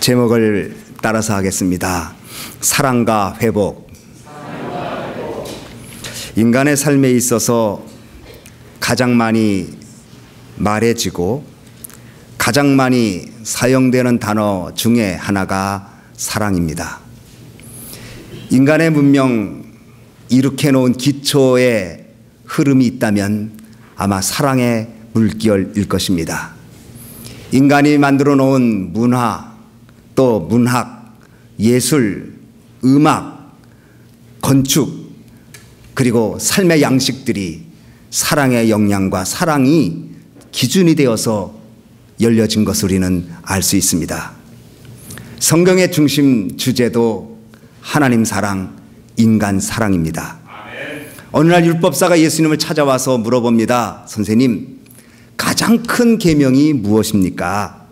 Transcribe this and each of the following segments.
제목을 따라서 하겠습니다. 사랑과 회복. 인간의 삶에 있어서 가장 많이 말해지고 가장 많이 사용되는 단어 중에 하나가 사랑입니다. 인간의 문명 이렇게 놓은 기초의 흐름이 있다면 아마 사랑의 물결일 것입니다. 인간이 만들어 놓은 문화, 또 문학, 예술, 음악, 건축, 그리고 삶의 양식들이 사랑의 역량과 사랑이 기준이 되어서 열려진 것을 우리는 알 수 있습니다. 성경의 중심 주제도 하나님 사랑, 인간 사랑입니다. 어느 날 율법사가 예수님을 찾아와서 물어봅니다. 선생님, 가장 큰 계명이 무엇입니까?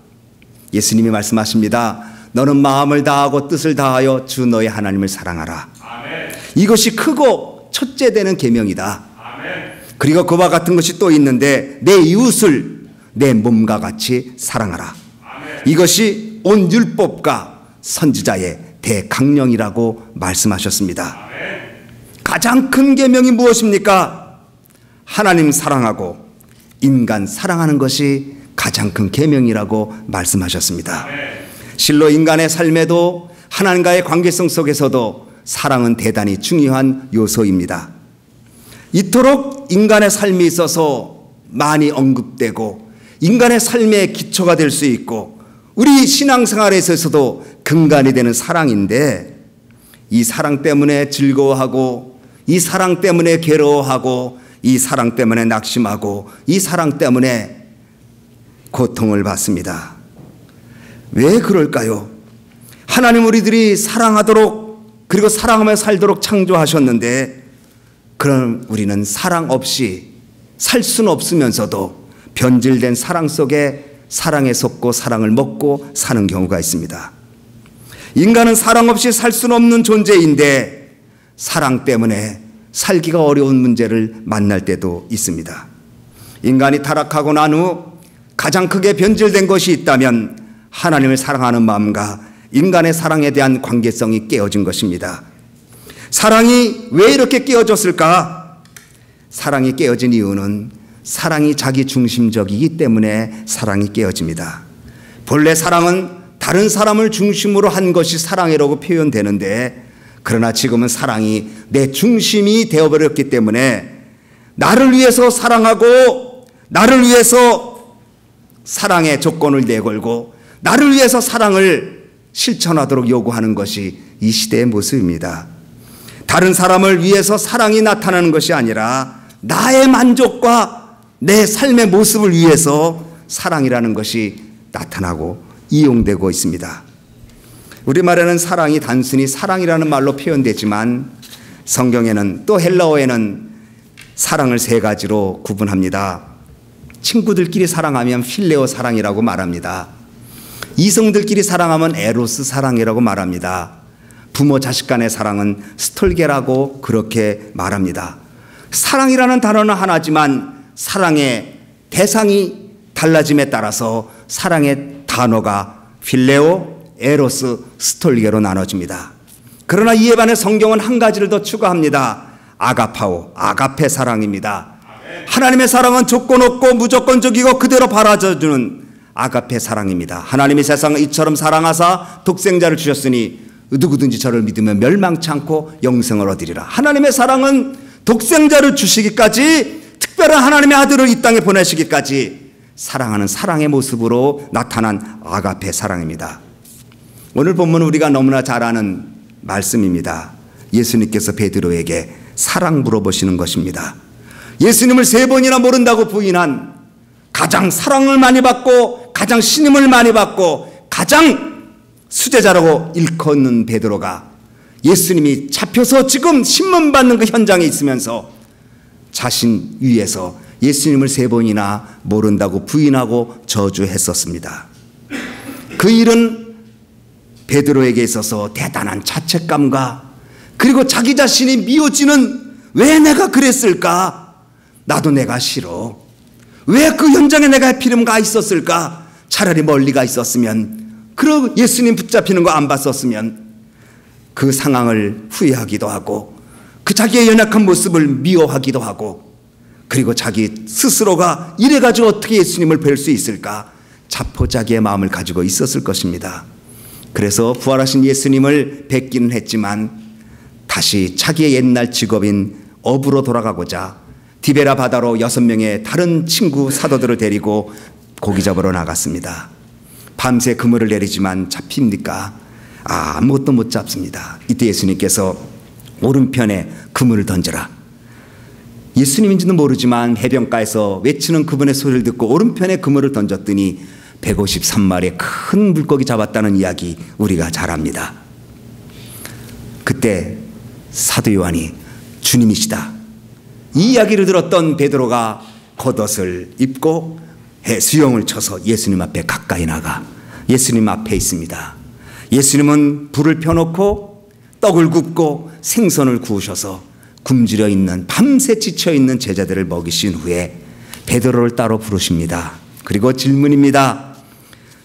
예수님이 말씀하십니다. 너는 마음을 다하고 뜻을 다하여 주 너의 하나님을 사랑하라. 아멘. 이것이 크고 첫째 되는 계명이다. 아멘. 그리고 그와 같은 것이 또 있는데 내 이웃을 내 몸과 같이 사랑하라. 아멘. 이것이 온 율법과 선지자의 대강령이라고 말씀하셨습니다. 가장 큰 계명이 무엇입니까? 하나님 사랑하고 인간 사랑하는 것이 가장 큰 계명이라고 말씀하셨습니다. 실로 인간의 삶에도 하나님과의 관계성 속에서도 사랑은 대단히 중요한 요소입니다. 이토록 인간의 삶이 있어서 많이 언급되고 인간의 삶의 기초가 될 수 있고 우리 신앙생활에 있어서도 근간이 되는 사랑인데 이 사랑 때문에 즐거워하고 이 사랑 때문에 괴로워하고 이 사랑 때문에 낙심하고 이 사랑 때문에 고통을 받습니다. 왜 그럴까요? 하나님 우리들이 사랑하도록 그리고 사랑하며 살도록 창조하셨는데 그럼 우리는 사랑 없이 살 수는 없으면서도 변질된 사랑 속에 사랑에 속고 사랑을 먹고 사는 경우가 있습니다. 인간은 사랑 없이 살 수는 없는 존재인데 사랑 때문에 살기가 어려운 문제를 만날 때도 있습니다. 인간이 타락하고 난 후 가장 크게 변질된 것이 있다면 하나님을 사랑하는 마음과 인간의 사랑에 대한 관계성이 깨어진 것입니다. 사랑이 왜 이렇게 깨어졌을까? 사랑이 깨어진 이유는 사랑이 자기 중심적이기 때문에 사랑이 깨어집니다. 본래 사랑은 다른 사람을 중심으로 한 것이 사랑이라고 표현되는데 그러나 지금은 사랑이 내 중심이 되어버렸기 때문에 나를 위해서 사랑하고 나를 위해서 사랑의 조건을 내걸고 나를 위해서 사랑을 실천하도록 요구하는 것이 이 시대의 모습입니다. 다른 사람을 위해서 사랑이 나타나는 것이 아니라 나의 만족과 내 삶의 모습을 위해서 사랑이라는 것이 나타나고 이용되고 있습니다. 우리말에는 사랑이 단순히 사랑이라는 말로 표현되지만 성경에는 또 헬라어에는 사랑을 세 가지로 구분합니다. 친구들끼리 사랑하면 필레오 사랑이라고 말합니다. 이성들끼리 사랑하면 에로스 사랑이라고 말합니다. 부모 자식 간의 사랑은 스톨게라고 그렇게 말합니다. 사랑이라는 단어는 하나지만 사랑의 대상이 달라짐에 따라서 사랑의 단어가 필레오, 에로스, 스톨게로 나눠집니다. 그러나 이에 반해 성경은 한 가지를 더 추가합니다. 아가파오, 아가페 사랑입니다. 하나님의 사랑은 조건 없고 무조건적이고 그대로 바라져주는 아가페 사랑입니다. 하나님이 세상을 이처럼 사랑하사 독생자를 주셨으니 누구든지 저를 믿으면 멸망치 않고 영생을 얻으리라. 하나님의 사랑은 독생자를 주시기까지 특별한 하나님의 아들을 이 땅에 보내시기까지 사랑하는 사랑의 모습으로 나타난 아가페 사랑입니다. 오늘 본문은 우리가 너무나 잘 아는 말씀입니다. 예수님께서 베드로에게 사랑 물어보시는 것입니다. 예수님을 세 번이나 모른다고 부인한 가장 사랑을 많이 받고 가장 신임을 많이 받고 가장 수제자라고 일컫는 베드로가 예수님이 잡혀서 지금 신문 받는 그 현장에 있으면서 자신 위에서 예수님을 세 번이나 모른다고 부인하고 저주했었습니다. 그 일은 베드로에게 있어서 대단한 자책감과 그리고 자기 자신이 미워지는 왜 내가 그랬을까? 나도 내가 싫어. 왜 그 현장에 내가 하필이면 가 있었을까? 차라리 멀리 가 있었으면 그러 예수님 붙잡히는 거 안 봤었으면 그 상황을 후회하기도 하고 그 자기의 연약한 모습을 미워하기도 하고 그리고 자기 스스로가 이래가지고 어떻게 예수님을 뵐 수 있을까 자포자기의 마음을 가지고 있었을 것입니다. 그래서 부활하신 예수님을 뵙기는 했지만 다시 자기의 옛날 직업인 어부로 돌아가고자 디베라 바다로 여섯 명의 다른 친구 사도들을 데리고 고기 잡으러 나갔습니다. 밤새 그물을 내리지만 잡힙니까? 아, 아무것도 못 잡습니다. 이때 예수님께서 오른편에 그물을 던져라. 예수님인지는 모르지만 해변가에서 외치는 그분의 소리를 듣고 오른편에 그물을 던졌더니 153마리의 큰 물고기 잡았다는 이야기 우리가 잘 압니다. 그때 사도 요한이 주님이시다. 이 이야기를 들었던 베드로가 겉옷을 입고 수영을 쳐서 예수님 앞에 가까이 나가 예수님 앞에 있습니다. 예수님은 불을 펴놓고 떡을 굽고 생선을 구우셔서 굶주려 있는 밤새 지쳐 있는 제자들을 먹이신 후에 베드로를 따로 부르십니다. 그리고 질문입니다.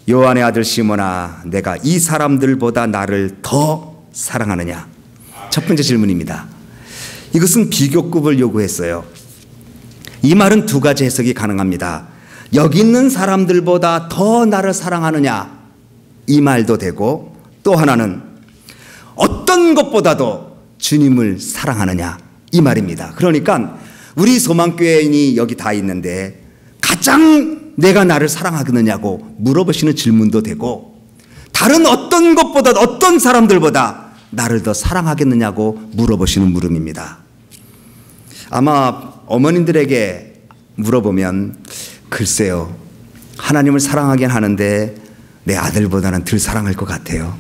요한의 아들 시몬아, 내가 이 사람들보다 나를 더 사랑하느냐? 첫 번째 질문입니다. 이것은 비교급을 요구했어요. 이 말은 두 가지 해석이 가능합니다. 여기 있는 사람들보다 더 나를 사랑하느냐? 이 말도 되고 또 하나는 어떤 것보다도 주님을 사랑하느냐? 이 말입니다. 그러니까 우리 소망교회인이 여기 다 있는데 가장 내가 나를 사랑하겠느냐고 물어보시는 질문도 되고 다른 어떤 것보다 어떤 사람들보다 나를 더 사랑하겠느냐고 물어보시는 물음입니다. 아마 어머님들에게 물어보면 글쎄요. 하나님을 사랑하긴 하는데 내 아들보다는 덜 사랑할 것 같아요.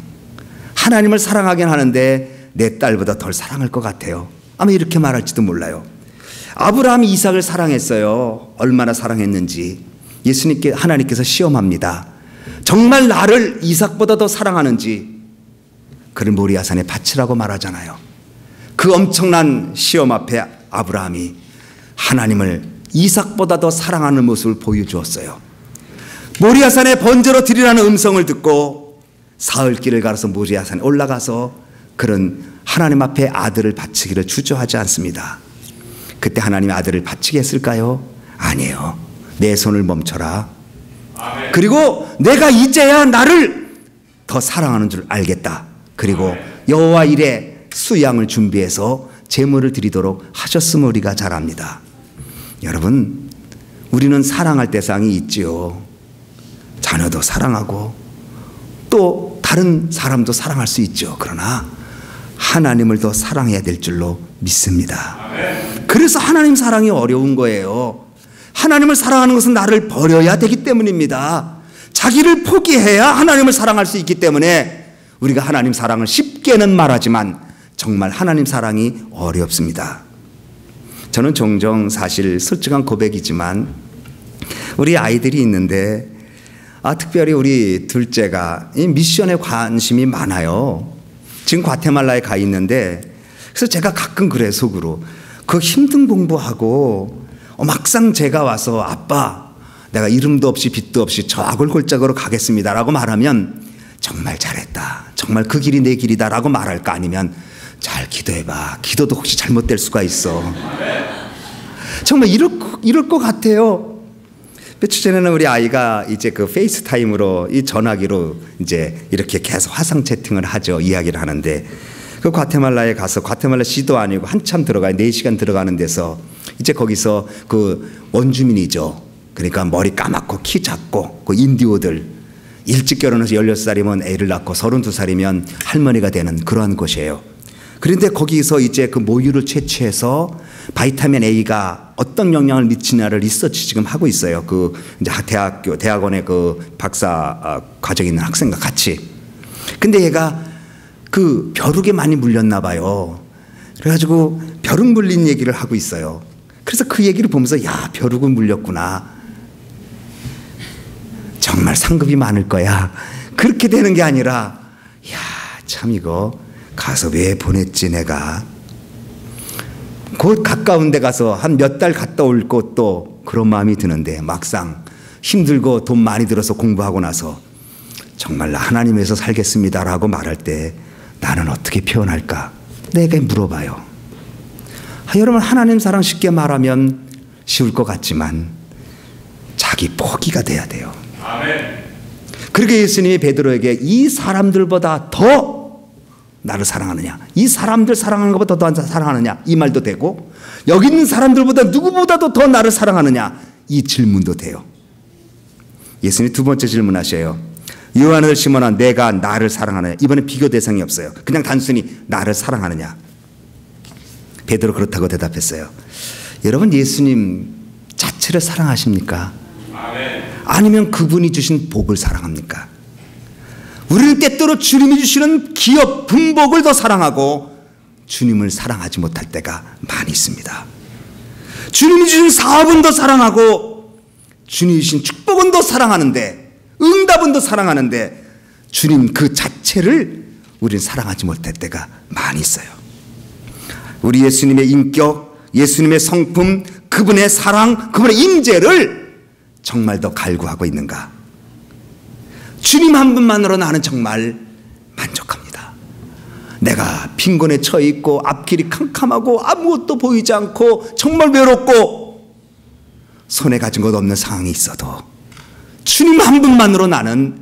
하나님을 사랑하긴 하는데 내 딸보다 덜 사랑할 것 같아요. 아마 이렇게 말할지도 몰라요. 아브라함이 이삭을 사랑했어요. 얼마나 사랑했는지 예수님께 하나님께서 시험합니다. 정말 나를 이삭보다 더 사랑하는지 그를 모리아산에 바치라고 말하잖아요. 그 엄청난 시험 앞에 아브라함이 하나님을 이삭보다 더 사랑하는 모습을 보여주었어요. 모리아산에 번제로 드리라는 음성을 듣고 사흘길을 갈아서 모리아산에 올라가서 그런 하나님 앞에 아들을 바치기를 주저하지 않습니다. 그때 하나님 아들을 바치게 했을까요? 아니에요. 내 손을 멈춰라. 그리고 내가 이제야 나를 더 사랑하는 줄 알겠다. 그리고 여호와 일에 수양을 준비해서 제물을 드리도록 하셨음을 우리가 잘 압니다. 여러분, 우리는 사랑할 대상이 있지요. 자녀도 사랑하고 또 다른 사람도 사랑할 수 있죠. 그러나 하나님을 더 사랑해야 될 줄로 믿습니다. 그래서 하나님 사랑이 어려운 거예요. 하나님을 사랑하는 것은 나를 버려야 되기 때문입니다. 자기를 포기해야 하나님을 사랑할 수 있기 때문에 우리가 하나님 사랑을 쉽게는 말하지만 정말 하나님 사랑이 어렵습니다. 저는 종종 사실 솔직한 고백이지만 우리 아이들이 있는데 아, 특별히 우리 둘째가 이 미션에 관심이 많아요. 지금 과테말라에 가 있는데 그래서 제가 가끔 그래 속으로 그 힘든 공부하고 어, 막상 제가 와서 아빠 내가 이름도 없이 빛도 없이 저 아골골짝으로 가겠습니다라고 말하면 정말 잘했다. 정말 그 길이 내 길이다라고 말할까 아니면 잘 기도해봐. 기도도 혹시 잘못될 수가 있어. 정말 이럴, 이럴 것 같아요. 며칠 전에는 우리 아이가 이제 그 페이스타임으로 이 전화기로 이제 이렇게 계속 화상 채팅을 하죠. 이야기를 하는데 그 과테말라에 가서 과테말라 시도 아니고 한참 들어가요. 4시간 들어가는 데서 이제 거기서 그 원주민이죠. 그러니까 머리 까맣고 키 작고 그 인디오들 일찍 결혼해서 16살이면 애를 낳고 32살이면 할머니가 되는 그러한 곳이에요. 그런데 거기서 이제 그 모유를 채취해서 바이타민 A가 어떤 영향을 미치냐를 리서치 지금 하고 있어요. 그 이제 대학교 대학원의 그 박사 어, 과정 있는 학생과 같이. 근데 얘가 그 벼룩에 많이 물렸나 봐요. 그래가지고 벼룩 물린 얘기를 하고 있어요. 그래서 그 얘기를 보면서 야 벼룩은 물렸구나. 정말 상급이 많을 거야. 그렇게 되는 게 아니라 야 참 이거 가서 왜 보냈지 내가 곧 가까운 데 가서 한 몇 달 갔다 올 것도 그런 마음이 드는데 막상 힘들고 돈 많이 들어서 공부하고 나서 정말 하나님에서 살겠습니다라고 말할 때 나는 어떻게 표현할까? 내게 물어봐요. 아, 여러분 하나님 사랑 쉽게 말하면 쉬울 것 같지만 자기 포기가 돼야 돼요. 아멘. 그렇게 예수님이 베드로에게 이 사람들보다 더 나를 사랑하느냐? 이 사람들 사랑하는 것보다 더 사랑하느냐? 이 말도 되고 여기 있는 사람들보다 누구보다도 더 나를 사랑하느냐? 이 질문도 돼요. 예수님이 두 번째 질문하셔요. 요한을 시몬아 내가 나를 사랑하느냐 이번에 비교 대상이 없어요 그냥 단순히 나를 사랑하느냐 베드로 그렇다고 대답했어요 여러분 예수님 자체를 사랑하십니까? 아니면 그분이 주신 복을 사랑합니까? 우리는 때때로 주님이 주시는 기업, 분복을 더 사랑하고 주님을 사랑하지 못할 때가 많이 있습니다. 주님이 주신 사업은 더 사랑하고 주님이 주신 축복은 더 사랑하는데 응답은 더 사랑하는데 주님 그 자체를 우리는 사랑하지 못할 때가 많이 있어요. 우리 예수님의 인격, 예수님의 성품, 그분의 사랑, 그분의 임재를 정말 더 갈구하고 있는가? 주님 한 분만으로 나는 정말 만족합니다. 내가 빈곤에 처해 있고 앞길이 캄캄하고 아무것도 보이지 않고 정말 외롭고 손에 가진 것 없는 상황이 있어도 주님 한 분만으로 나는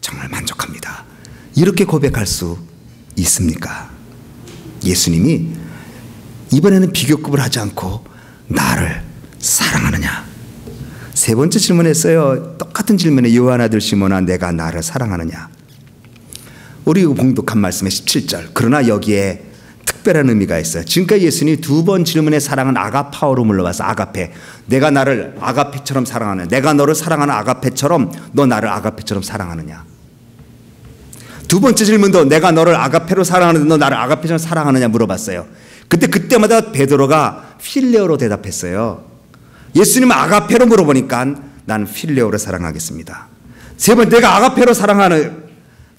정말 만족합니다. 이렇게 고백할 수 있습니까? 예수님이 이번에는 비교급을 하지 않고 나를 사랑하느냐? 세 번째 질문했어요. 똑같은 질문에 요한 아들 시몬아 내가 나를 사랑하느냐? 우리 봉독한 말씀의 17절. 그러나 여기에 특별한 의미가 있어요. 지금까지 예수님이 두 번 질문의 사랑은 아가파오로 물러와서 아가페. 내가 나를 아가페처럼 사랑하는, 내가 너를 사랑하는 아가페처럼 너 나를 아가페처럼 사랑하느냐. 두 번째 질문도 내가 너를 아가페로 사랑하는데 너 나를 아가페처럼 사랑하느냐 물어봤어요. 그때 그때마다 베드로가 필레오로 대답했어요. 예수님은 아가페로 물어보니까 난 필레오로 사랑하겠습니다. 세번 내가 아가페로 사랑하는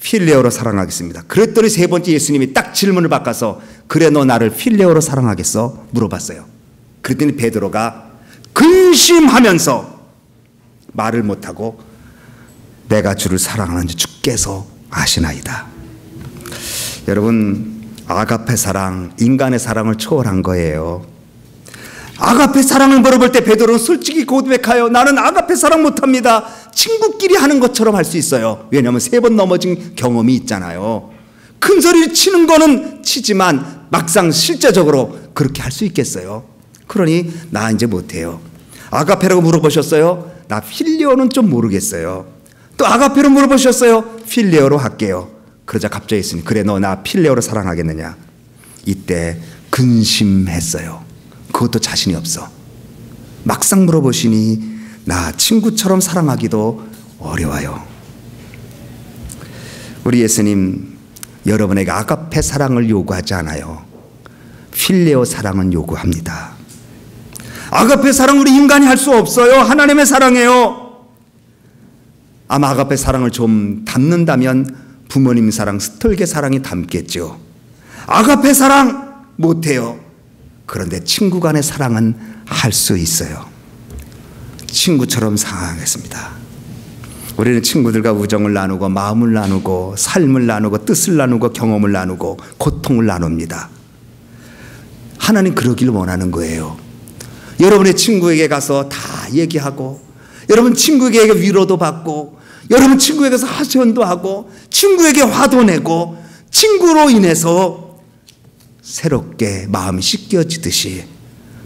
필레오로 사랑하겠습니다. 그랬더니 세 번째 예수님이 딱 질문을 바꿔서 그래 너 나를 필레오로 사랑하겠어? 물어봤어요. 그랬더니 베드로가 근심하면서 말을 못하고 내가 주를 사랑하는지 주께서 아시나이다. 여러분 아가페 사랑 인간의 사랑을 초월한 거예요. 아가페 사랑을 물어볼 때 베드로는 솔직히 고백하여 나는 아가페 사랑 못합니다. 친구끼리 하는 것처럼 할 수 있어요. 왜냐하면 세 번 넘어진 경험이 있잖아요. 큰 소리 치는 거는 치지만 막상 실제적으로 그렇게 할 수 있겠어요. 그러니 나 이제 못해요. 아가페라고 물어보셨어요? 나 필리오는 좀 모르겠어요. 또 아가페로 물어보셨어요? 필리오로 할게요. 그러자 갑자기 있으니 그래 너 나 필리오로 사랑하겠느냐? 이때 근심했어요. 그것도 자신이 없어. 막상 물어보시니 나 친구처럼 사랑하기도 어려워요. 우리 예수님 여러분에게 아가페 사랑을 요구하지 않아요. 필레오 사랑은 요구합니다. 아가페 사랑 우리 인간이 할 수 없어요. 하나님의 사랑이에요. 아마 아가페 사랑을 좀 담는다면 부모님 사랑, 스톨게 사랑이 담겠죠. 아가페 사랑 못해요. 그런데 친구 간의 사랑은 할 수 있어요. 친구처럼 사랑하겠습니다. 우리는 친구들과 우정을 나누고 마음을 나누고 삶을 나누고 뜻을 나누고 경험을 나누고 고통을 나눕니다. 하나님 그러길 원하는 거예요. 여러분의 친구에게 가서 다 얘기하고 여러분 친구에게 위로도 받고 여러분 친구에게서 하소연도 하고 친구에게 화도 내고 친구로 인해서 새롭게 마음이 씻겨지듯이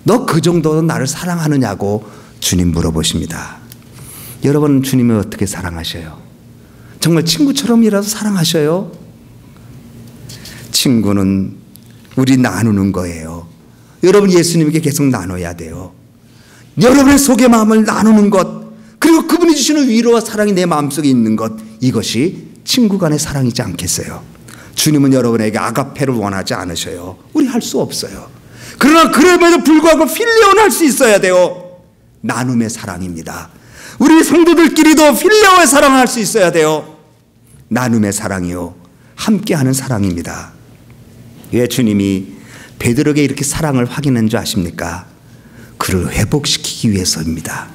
너 그 정도로 나를 사랑하느냐고 주님 물어보십니다. 여러분 주님을 어떻게 사랑하셔요? 정말 친구처럼이라도 사랑하셔요? 친구는 우리 나누는 거예요. 여러분 예수님에게 계속 나눠야 돼요. 여러분의 속의 마음을 나누는 것, 그리고 그분이 주시는 위로와 사랑이 내 마음속에 있는 것, 이것이 친구 간의 사랑이지 않겠어요? 주님은 여러분에게 아가페를 원하지 않으셔요. 우리 할 수 없어요. 그러나 그럼에도 불구하고 필레오는 할 수 있어야 돼요. 나눔의 사랑입니다. 우리 성도들끼리도 필레오의 사랑을 할 수 있어야 돼요. 나눔의 사랑이요. 함께하는 사랑입니다. 왜 주님이 베드로에게 이렇게 사랑을 확인한 줄 아십니까? 그를 회복시키기 위해서입니다.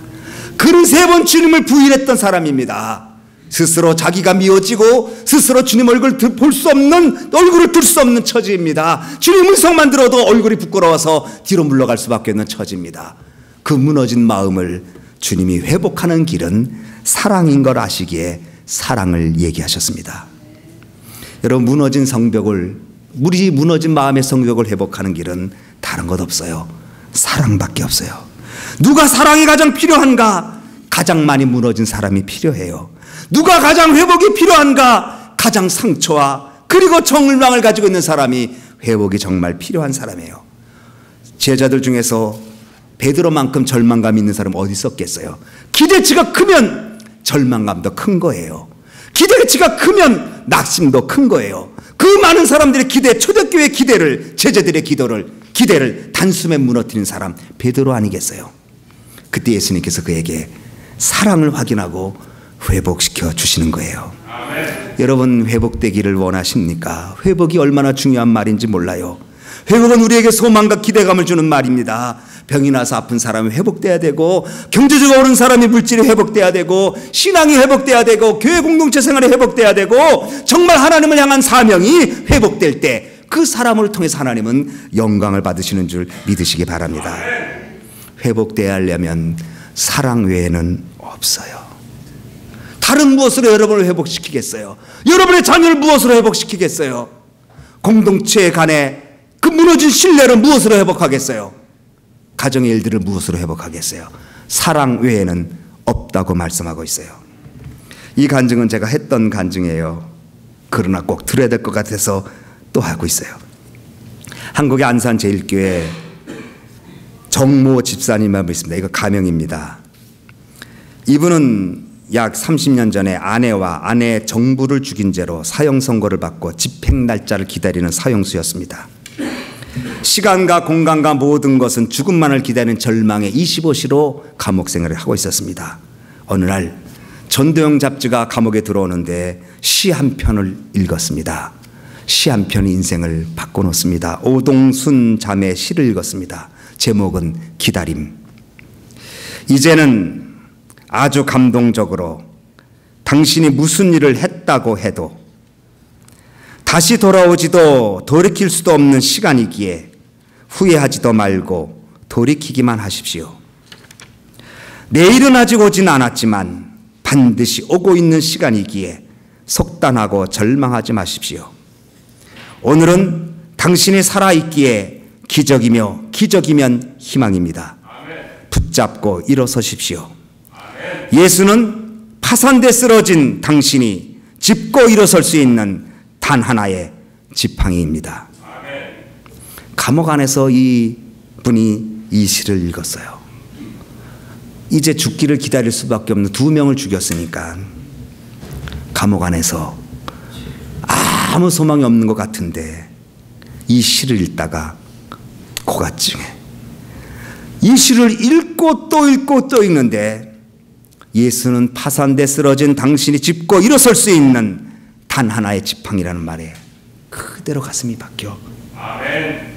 그는 세 번 주님을 부인했던 사람입니다. 스스로 자기가 미워지고 스스로 주님 얼굴 볼 수 없는 얼굴을 들 수 없는 처지입니다. 주님 음성만 들어도 얼굴이 부끄러워서 뒤로 물러갈 수밖에 없는 처지입니다. 그 무너진 마음을 주님이 회복하는 길은 사랑인 걸 아시기에 사랑을 얘기하셨습니다. 여러분 무너진 성벽을 우리 무너진 마음의 성벽을 회복하는 길은 다른 것 없어요. 사랑밖에 없어요. 누가 사랑이 가장 필요한가? 가장 많이 무너진 사람이 필요해요. 누가 가장 회복이 필요한가? 가장 상처와 그리고 정을망을 가지고 있는 사람이 회복이 정말 필요한 사람이에요. 제자들 중에서 베드로만큼 절망감 있는 사람 어디 있었겠어요? 기대치가 크면 절망감도 큰 거예요. 기대치가 크면 낙심도 큰 거예요. 그 많은 사람들의 기대, 초대교회 기대를, 제자들의 기도를, 기대를 단숨에 무너뜨린 사람, 베드로 아니겠어요? 그때 예수님께서 그에게 사랑을 확인하고 회복시켜 주시는 거예요. 아멘. 여러분 회복되기를 원하십니까? 회복이 얼마나 중요한 말인지 몰라요. 회복은 우리에게 소망과 기대감을 주는 말입니다. 병이 나서 아픈 사람이 회복돼야 되고 경제적으로 어려운 사람이 물질이 회복돼야 되고 신앙이 회복돼야 되고 교회 공동체 생활이 회복돼야 되고 정말 하나님을 향한 사명이 회복될 때 그 사람을 통해서 하나님은 영광을 받으시는 줄 믿으시기 바랍니다. 회복돼야 하려면 사랑 외에는 없어요. 다른 무엇으로 여러분을 회복시키겠어요? 여러분의 자녀를 무엇으로 회복시키겠어요? 공동체 간에 그 무너진 신뢰를 무엇으로 회복하겠어요? 가정의 일들을 무엇으로 회복하겠어요? 사랑 외에는 없다고 말씀하고 있어요. 이 간증은 제가 했던 간증이에요. 그러나 꼭 들어야 될 것 같아서 또 하고 있어요. 한국의 안산 제일교회 정모 집사님 하고 있습니다. 이거 가명입니다. 이분은 약 30년 전에 아내와 아내의 정부를 죽인 죄로 사형 선고를 받고 집행 날짜를 기다리는 사형수였습니다. 시간과 공간과 모든 것은 죽음만을 기다리는 절망의 25시로 감옥 생활을 하고 있었습니다. 어느 날 전도영 잡지가 감옥에 들어오는데 시 한 편을 읽었습니다. 시 한 편이 인생을 바꿔놓습니다. 오동순 자매 시를 읽었습니다. 제목은 기다림. 이제는 아주 감동적으로 당신이 무슨 일을 했다고 해도 다시 돌아오지도 돌이킬 수도 없는 시간이기에 후회하지도 말고 돌이키기만 하십시오. 내일은 아직 오진 않았지만 반드시 오고 있는 시간이기에 속단하고 절망하지 마십시오. 오늘은 당신이 살아있기에 기적이며 기적이면 희망입니다. 붙잡고 일어서십시오. 예수는 파산돼 쓰러진 당신이 짚고 일어설 수 있는 단 하나의 지팡이입니다. 감옥 안에서 이 분이 이 시를 읽었어요. 이제 죽기를 기다릴 수밖에 없는 두 명을 죽였으니까 감옥 안에서 아무 소망이 없는 것 같은데 이 시를 읽다가 고가증해. 이 시를 읽고 또 읽고 또 읽는데 예수는 파산돼 쓰러진 당신이 짚고 일어설 수 있는 단 하나의 지팡이라는 말에 그대로 가슴이 박혀. 아멘.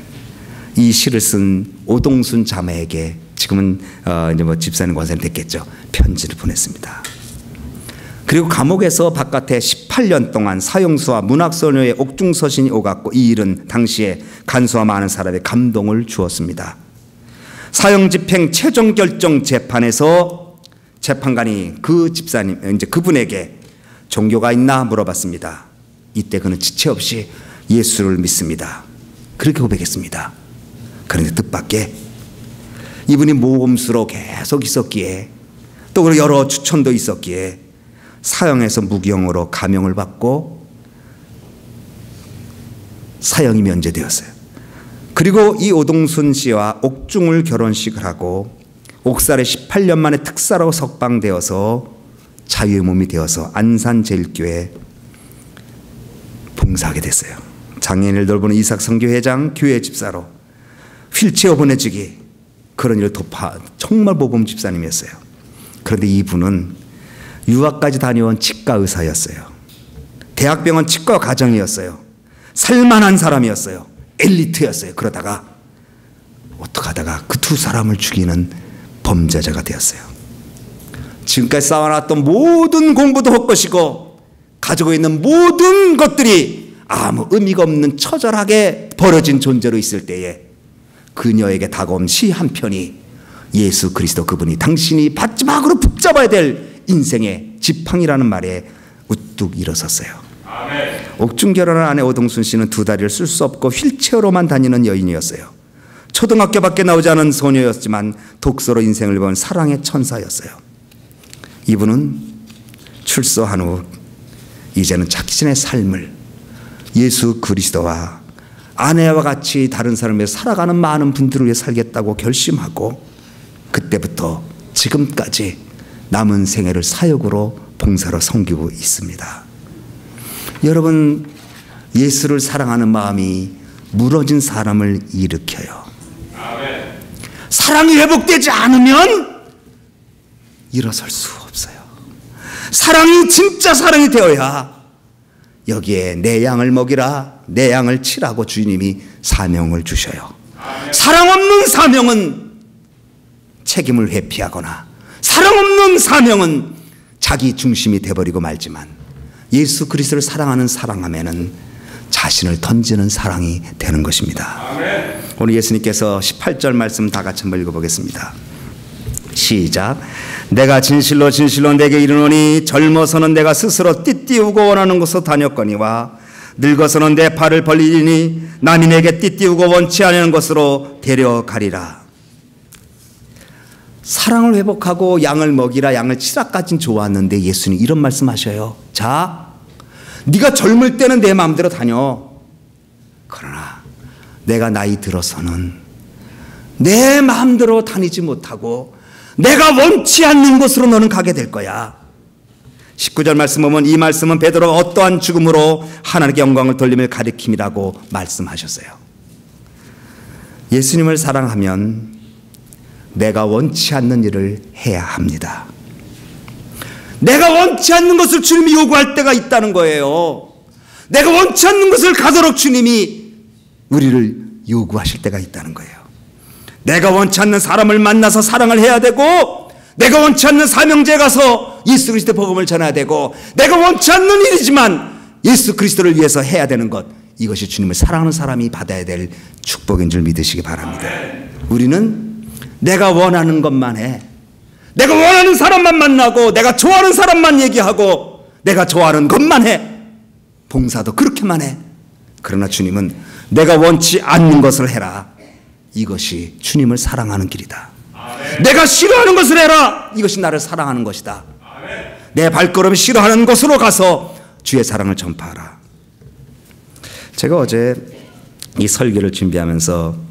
이 시를 쓴 오동순 자매에게 지금은 어 이제 뭐 집사님 권사님 됐겠죠. 편지를 보냈습니다. 그리고 감옥에서 바깥에 18년 동안 사형수와 문학소녀의 옥중서신이 오갔고 이 일은 당시에 간수와 많은 사람의 감동을 주었습니다. 사형 집행 최종 결정 재판에서 재판관이 그 집사님, 이제 그분에게 종교가 있나 물어봤습니다. 이때 그는 지체 없이 예수를 믿습니다. 그렇게 고백했습니다. 그런데 뜻밖의 이분이 모범수로 계속 있었기에 또 여러 추천도 있었기에 사형에서 무기형으로 감형을 받고 사형이 면제되었어요. 그리고 이 오동순 씨와 옥중을 결혼식을 하고 옥살에 18년 만에 특사로 석방되어서 자유의 몸이 되어서 안산제일교회 봉사하게 됐어요. 장애인을 돌보는 이삭 성교회장 교회 집사로 휠체어 보내주기 그런 일을 도파 정말 모범 집사님이었어요. 그런데 이분은 유학까지 다녀온 치과 의사였어요. 대학병원 치과 과정이었어요. 살만한 사람이었어요. 엘리트였어요. 그러다가 어떡 하다가 그 두 사람을 죽이는 범죄자가 되었어요. 지금까지 쌓아놨던 모든 공부도 헛것이고 가지고 있는 모든 것들이 아무 의미가 없는 처절하게 벌어진 존재로 있을 때에 그녀에게 다가온 시 한 편이 예수 그리스도 그분이 당신이 마지막으로 붙잡아야 될 인생의 지팡이라는 말에 우뚝 일어섰어요. 옥중 결혼한 아내 오동순 씨는 두 다리를 쓸 수 없고 휠체어로만 다니는 여인이었어요. 초등학교밖에 나오지 않은 소녀였지만 독서로 인생을 본 사랑의 천사였어요. 이분은 출소한 후 이제는 자신의 삶을 예수 그리스도와 아내와 같이 다른 위해 살아가는 많은 분들을 위해 살겠다고 결심하고 그때부터 지금까지 남은 생애를 사역으로 봉사로 섬기고 있습니다. 여러분 예수를 사랑하는 마음이 무너진 사람을 일으켜요. 사랑이 회복되지 않으면 일어설 수 없어요. 사랑이 진짜 사랑이 되어야 여기에 내 양을 먹이라 내 양을 치라고 주님이 사명을 주셔요. 사랑 없는 사명은 책임을 회피하거나 사랑 없는 사명은 자기 중심이 돼버리고 말지만 예수 그리스도를 사랑하는 사랑하면은 자신을 던지는 사랑이 되는 것입니다. 오늘 예수님께서 18절 말씀 다 같이 한번 읽어보겠습니다. 시작. 내가 진실로 진실로 내게 이르노니 젊어서는 내가 스스로 띠띠우고 원하는 곳으로 다녔거니와 늙어서는 내 팔을 벌리니 남이 내게 띠띠우고 원치 않는 곳으로 데려가리라. 사랑을 회복하고 양을 먹이라 양을 치라까진 좋았는데 예수님 이런 말씀하셔요. 자, 네가 젊을 때는 내 마음대로 다녀. 그러나 내가 나이 들어서는 내 마음대로 다니지 못하고 내가 원치 않는 곳으로 너는 가게 될 거야. 19절 말씀 보면 이 말씀은 베드로가 어떠한 죽음으로 하나님께 영광을 돌림을 가리킴이라고 말씀하셨어요. 예수님을 사랑하면 내가 원치 않는 일을 해야 합니다. 내가 원치 않는 것을 주님이 요구할 때가 있다는 거예요. 내가 원치 않는 것을 가도록 주님이 우리를 요구하실 때가 있다는 거예요. 내가 원치 않는 사람을 만나서 사랑을 해야 되고 내가 원치 않는 사명제에 가서 예수 그리스도 복음을 전해야 되고 내가 원치 않는 일이지만 예수 그리스도를 위해서 해야 되는 것 이것이 주님을 사랑하는 사람이 받아야 될 축복인 줄 믿으시기 바랍니다. 우리는 내가 원하는 것만 해. 내가 원하는 사람만 만나고 내가 좋아하는 사람만 얘기하고 내가 좋아하는 것만 해. 봉사도 그렇게만 해. 그러나 주님은 내가 원치 않는 것을 해라. 이것이 주님을 사랑하는 길이다. 아멘. 내가 싫어하는 것을 해라. 이것이 나를 사랑하는 것이다. 아멘. 내 발걸음이 싫어하는 곳으로 가서 주의 사랑을 전파하라. 제가 어제 이 설교를 준비하면서